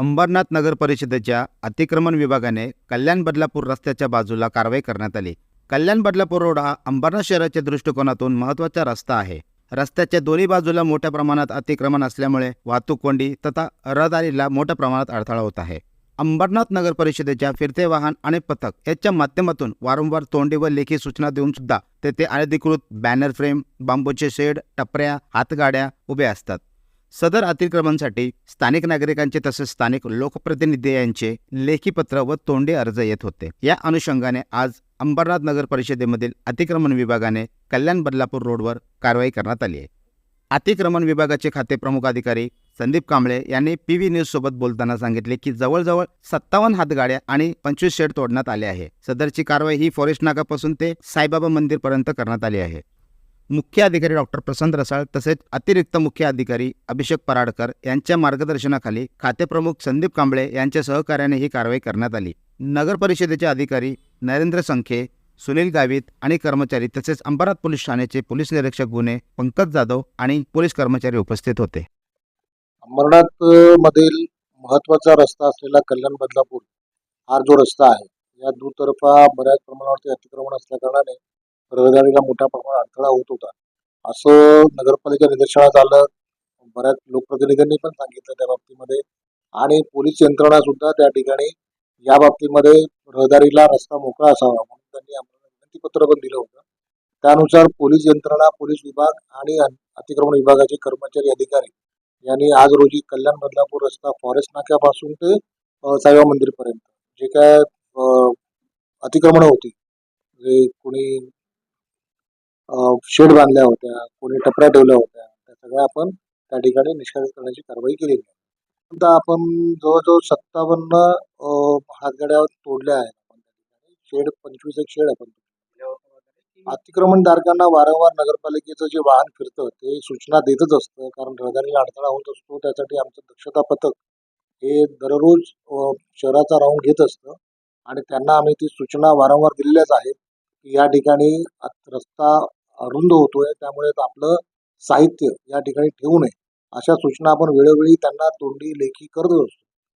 अंबरनाथ नगर परिषदेच्या अतिक्रमण विभागाने कल्याण बदलापूर रस्त्याच्या बाजूला कारवाई करण्यात आली. कल्याण बदलापूर रोड हा अंबरनाथ शहराच्या दृष्टिकोनातून महत्त्वाचा रस्ता आहे. रस्त्याच्या दोन्ही बाजूला मोठ्या प्रमाणात अतिक्रमण असल्यामुळे वाहतूक कोंडी तथा रहदारीला मोठ्या प्रमाणात अडथळा होत आहे. अंबरनाथ नगर परिषदेच्या फिरते वाहन आणि पथक याच्या माध्यमातून वारंवार तोंडी व लेखी सूचना देऊन सुद्धा तेथे अनधिकृत बॅनर फ्रेम बांबूचे शेड टपऱ्या हातगाड्या उभे असतात. सदर अतिक्रमणासाठी स्थानिक नागरिकांचे तसेच स्थानिक लोकप्रतिनिधी यांचे लेखीपत्र व तोंडी अर्ज येत होते. या अनुषंगाने आज अंबरनाथ नगर परिषदेमधील अतिक्रमण विभागाने कल्याण बदलापूर रोडवर कारवाई करण्यात आली आहे. अतिक्रमण विभागाचे खाते प्रमुख अधिकारी संदीप कांबळे यांनी पी व्ही न्यूज सोबत बोलताना सांगितले की जवळजवळ सत्तावन्न हातगाड्या आणि पंचवीस शेड तोडण्यात आले आहे. सदरची कारवाई ही फॉरेस्ट नाकापासून ते साईबाबा मंदिरपर्यंत करण्यात आली आहे. मुख्य अधिकारी डॉक्टर प्रसंत रसाळ तसेच अतिरिक्त मुख्य अधिकारी अभिषेक पराडकर यांच्या मार्गदर्शनाखाली खातेप्रमुख संदीप कांबळे यांच्या सहकार्याने ही कारवाई करण्यात आली. नगर परिषदेचे अधिकारी नरेंद्र संखे सुनील गावित आणि कर्मचारी तसेच अंबरनाथ पोलीस ठाण्याचे पोलीस निरीक्षक गुन्हे पंकज जाधव आणि पोलीस कर्मचारी उपस्थित होते. अंबरनाथ मधील महत्त्वाचा रस्ता असलेला कल्याण बदलापूर हा जो रस्ता आहे या दुतर्फा बऱ्याच प्रमाणावरती अतिक्रमण असल्या कारणाने रहदारीला मोठ्या प्रमाणात अडथळा होत होता. असं नगरपालिका निदर्शनात आलं. बऱ्याच लोकप्रतिनिधींनी पण सांगितलं त्या बाबतीमध्ये. आणि पोलीस यंत्रणा सुद्धा त्या ठिकाणी या बाबतीमध्ये रहदारीला रस्ता मोकळा असावा म्हणून त्यांनी आम्हाला विनंतीपत्र पण दिलं होतं. त्यानुसार पोलीस यंत्रणा पोलीस विभाग आणि अतिक्रमण विभागाचे कर्मचारी अधिकारी यांनी आज रोजी कल्याण बदलापूर रस्ता फॉरेस्ट नाक्यापासून ते साईबा मंदिरपर्यंत जे काय अतिक्रमण अतिक्रमणं होती जे कोणी शेड बांधल्या होत्या कोणी टपऱ्या ठेवल्या होत्या त्या सगळ्या आपण त्या ठिकाणी निष्कासित करण्याची कारवाई केलेली आहे. आता आपण जवळजवळ सत्तावन्न अ, हातगाड्या तोडल्या आहेत शेड पंचवीस एक शेड आपण अतिक्रमणधारकांना वारंवार नगरपालिकेचं जे वाहन फिरतं ते सूचना देतच असतं कारण रहदारीला अडथळा होत असतो त्यासाठी आमचं दक्षता पथक हे दररोज शहराचा राऊंड घेत असतं. आणि त्यांना आम्ही ती सूचना वारंवार दिलेल्याच आहेत की या ठिकाणी रस्ता अरुंद होतोय. त्यामुळे आपलं साहित्य या ठिकाणी ठेवू नये. अशा सूचना आपण वेळोवेळी त्यांना तोंडी लेखी करत असतो.